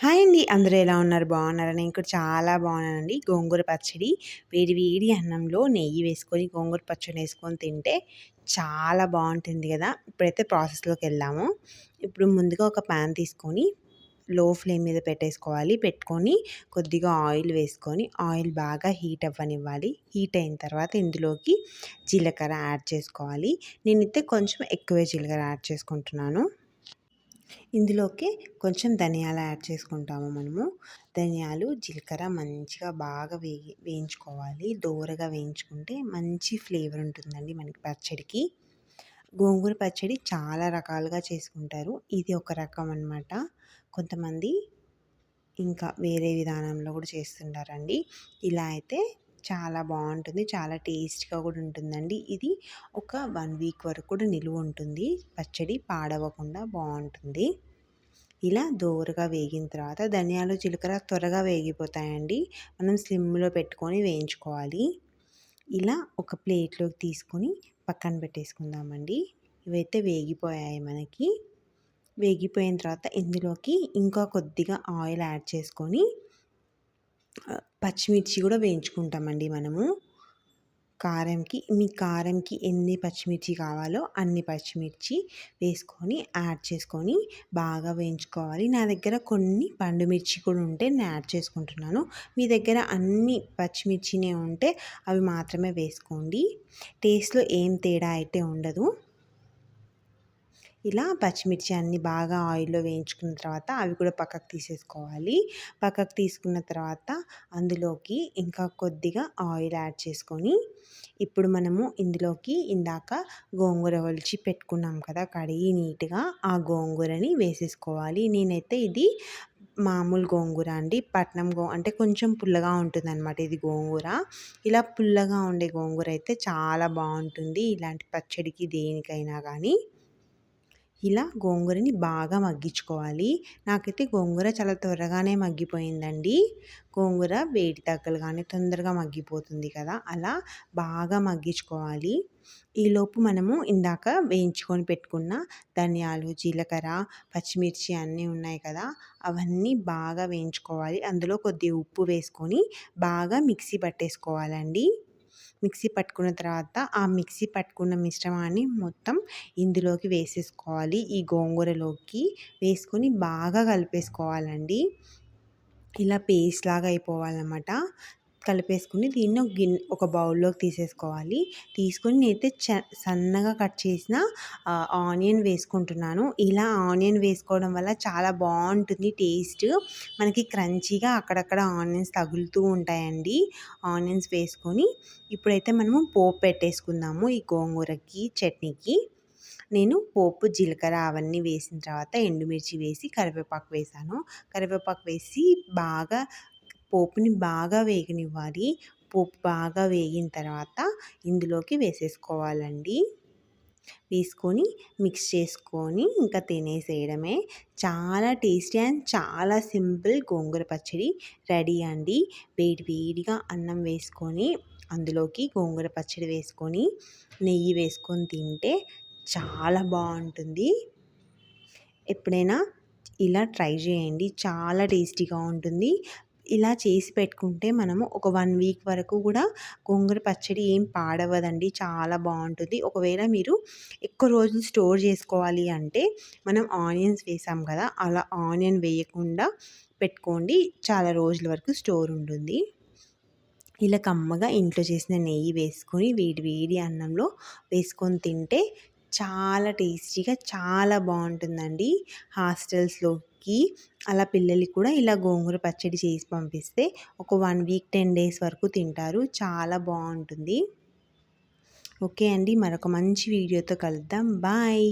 Hi అండి. అందరూ ఎలా ఉన్నారు? బాగున్నారా? నేను కూడా చాలా బాగున్నానండి. గోంగూర పచ్చడి వేడి వేడి అన్నంలో నెయ్యి వేసుకొని గోంగూర పచ్చడి వేసుకొని తింటే చాలా బాగుంటుంది కదా. ఇప్పుడైతే ప్రాసెస్లోకి వెళ్దాము. ఇప్పుడు ముందుగా ఒక ప్యాన్ తీసుకొని లో ఫ్లేమ్ మీద పెట్టేసుకోవాలి. పెట్టుకొని కొద్దిగా ఆయిల్ వేసుకొని ఆయిల్ బాగా హీట్ అవ్వనివ్వాలి. హీట్ అయిన తర్వాత ఇందులోకి జీలకర్ర యాడ్ చేసుకోవాలి. నేనైతే కొంచెం ఎక్కువే జీలకర్ర యాడ్ చేసుకుంటున్నాను. ఇందులోకి కొంచెం ధనియాలు యాడ్ చేసుకుంటాము మనము. ధనియాలు జీలకర్ర మంచిగా బాగా వేగి వేయించుకోవాలి. దోరగా వేయించుకుంటే మంచి ఫ్లేవర్ ఉంటుందండి మనకి పచ్చడికి. గోంగూర పచ్చడి చాలా రకాలుగా చేసుకుంటారు. ఇది ఒక రకం అనమాట కొంతమంది ఇంకా వేరే విధానంలో కూడా చేస్తుంటారండి. ఇలా అయితే చాలా బాగుంటుంది చాలా టేస్ట్గా కూడా ఉంటుందండి. ఇది ఒక వన్ వీక్ వరకు కూడా నిలువ ఉంటుంది. పచ్చడి పాడవకుండా బాగుంటుంది ఇలా దోరగా వేగిన తర్వాత ధనియాలు జీలకర్ర త్వరగా వేగిపోతాయండి. మనం స్లిమ్లో పెట్టుకొని వేయించుకోవాలి. ఇలా ఒక ప్లేట్లోకి తీసుకొని పక్కన పెట్టేసుకుందామండి. ఇవైతే వేగిపోయాయి మనకి. వేగిపోయిన తర్వాత ఇందులోకి ఇంకా కొద్దిగా ఆయిల్ యాడ్ చేసుకొని పచ్చిమిర్చి కూడా వేయించుకుంటామండి మనము. కారంకి మీ కారంకి ఎన్ని పచ్చిమిర్చి కావాలో అన్ని పచ్చిమిర్చి వేసుకొని యాడ్ చేసుకొని బాగా వేయించుకోవాలి. నా దగ్గర కొన్ని పండు మిర్చి కూడా ఉంటే నేను యాడ్ చేసుకుంటున్నాను. మీ దగ్గర అన్ని పచ్చిమిర్చినే ఉంటే అవి మాత్రమే వేసుకోండి. టేస్ట్లో ఏం తేడా అయితే ఉండదు. ఇలా పచ్చిమిర్చి అన్ని బాగా ఆయిల్లో వేయించుకున్న తర్వాత అవి కూడా పక్కకు తీసేసుకోవాలి. పక్కకు తీసుకున్న తర్వాత అందులోకి ఇంకా కొద్దిగా ఆయిల్ యాడ్ చేసుకొని ఇప్పుడు మనము ఇందులోకి ఇందాక గోంగూర ఒలిచి పెట్టుకున్నాం కదా కడిగి నీట్గా ఆ గోంగూరని వేసేసుకోవాలి. నేనైతే ఇది మామూలు గోంగూర అండి. పట్నం గో అంటే కొంచెం పుల్లగా ఉంటుంది అనమాట ఇది గోంగూర. ఇలా పుల్లగా ఉండే గోంగూర అయితే చాలా బాగుంటుంది. ఇలాంటి పచ్చడికి దేనికైనా కానీ. ఇలా గోంగూరని బాగా మగ్గించుకోవాలి. నాకైతే గోంగూర చాలా త్వరగానే మగ్గిపోయిందండి. గోంగూర వేడి తగ్గలుగానే తొందరగా మగ్గిపోతుంది కదా అలా బాగా మగ్గించుకోవాలి. ఈలోపు మనము ఇందాక వేయించుకొని పెట్టుకున్న ధనియాలు జీలకర్ర పచ్చిమిర్చి అన్నీ ఉన్నాయి కదా అవన్నీ బాగా వేయించుకోవాలి. అందులో కొద్దిగా ఉప్పు వేసుకొని బాగా మిక్సీ పట్టేసుకోవాలండి. మిక్సీ పట్టుకున్న తర్వాత ఆ మిక్సీ పట్టుకున్న మిశ్రమాన్ని మొత్తం ఇందులోకి వేసేసుకోవాలి. ఈ గోంగూరలోకి వేసుకొని బాగా కలిపేసుకోవాలండి. ఇలా పేస్ట్ లాగా అయిపోవాలన్నమాట. కలిపేసుకుని దీన్ని ఒక గిన్నె ఒక బౌల్లోకి తీసేసుకోవాలి. తీసుకొని నేనైతే చ సన్నగా కట్ చేసిన ఆనియన్ వేసుకుంటున్నాను. ఇలా ఆనియన్ వేసుకోవడం వల్ల చాలా బాగుంటుంది టేస్ట్. మనకి క్రంచీగా అక్కడక్కడ ఆనియన్స్ తగులుతూ ఉంటాయండి. ఆనియన్స్ వేసుకొని ఇప్పుడైతే మనము పోపు పెట్టేసుకుందాము ఈ గోంగూరకి చట్నీకి. నేను పోపు జీలకర్ర అవన్నీ వేసిన తర్వాత ఎండుమిర్చి వేసి కరివేపాకు వేసాను. కరివేపాకు వేసి బాగా పోపుని బాగా వేగనివ్వాలి. పోపు బాగా వేగిన తర్వాత ఇందులోకి వేసేసుకోవాలండి. వేసుకొని మిక్స్ చేసుకొని ఇంకా తినేసేయడమే. చాలా టేస్టీ అండ్ చాలా సింపుల్ గోంగూర పచ్చడి రెడీ అండి. వేడి వేడిగా అన్నం వేసుకొని అందులోకి గోంగూర పచ్చడి వేసుకొని నెయ్యి వేసుకొని తింటే చాలా బాగుంటుంది. ఎప్పుడైనా ఇలా ట్రై చేయండి. చాలా టేస్టీగా ఉంటుంది. ఇలా చేసి పెట్టుకుంటే మనము ఒక వన్ వీక్ వరకు కూడా గోంగూర పచ్చడి ఏం పాడవదండి చాలా బాగుంటుంది. ఒకవేళ మీరు ఎక్కువ రోజులు స్టోర్ చేసుకోవాలి అంటే మనం ఆనియన్స్ వేసాం కదా అలా ఆనియన్ వేయకుండా పెట్టుకోండి. చాలా రోజుల వరకు స్టోర్ ఉంటుంది. ఇలా కమ్మగా ఇంట్లో చేసిన నెయ్యి వేసుకొని వేడి వేడి అన్నంలో వేసుకొని తింటే చాలా టేస్టీగా చాలా బాగుంటుందండి హాస్టల్స్లోకి. అలా పిల్లలకి కూడా ఇలా గోంగూర పచ్చడి చేసి పంపిస్తే ఒక వన్ వీక్ టెన్ డేస్ వరకు తింటారు. చాలా బాగుంటుంది. ఓకే అండి. మరొక మంచి వీడియోతో కలుద్దాం. బాయ్.